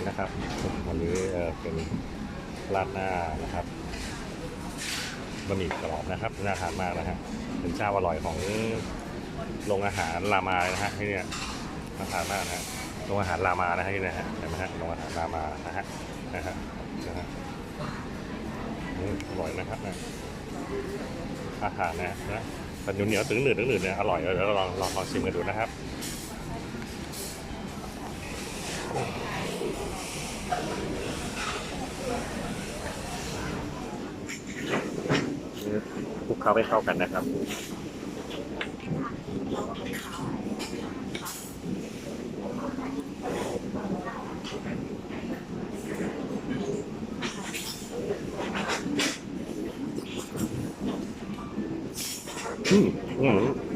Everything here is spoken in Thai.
นี่นะครับวันนี้เอ่อเป็นราดหน้านะครับบะหมี่กรอบนะครับน่าทานมากนะฮะเป็นเจ้าอร่อยของโรงอาหารรามาเลยนะฮะที่เนี่ยน่าทานมากนะฮะโรงอาหารรามานะฮะที่เนี่ยฮะเห็นไหมฮะโรงอาหารรามานะฮะนะฮะนะฮะอร่อยนะครับนะอาหารนะนะมันเหนียวๆตึงหนืดตึงหนืดเนี่ยอร่อยเดี๋ยวเราลองลองลองชิมกันดูนะครับ คลุกเคล้าให้เข้ากันนะครับ อืมอืม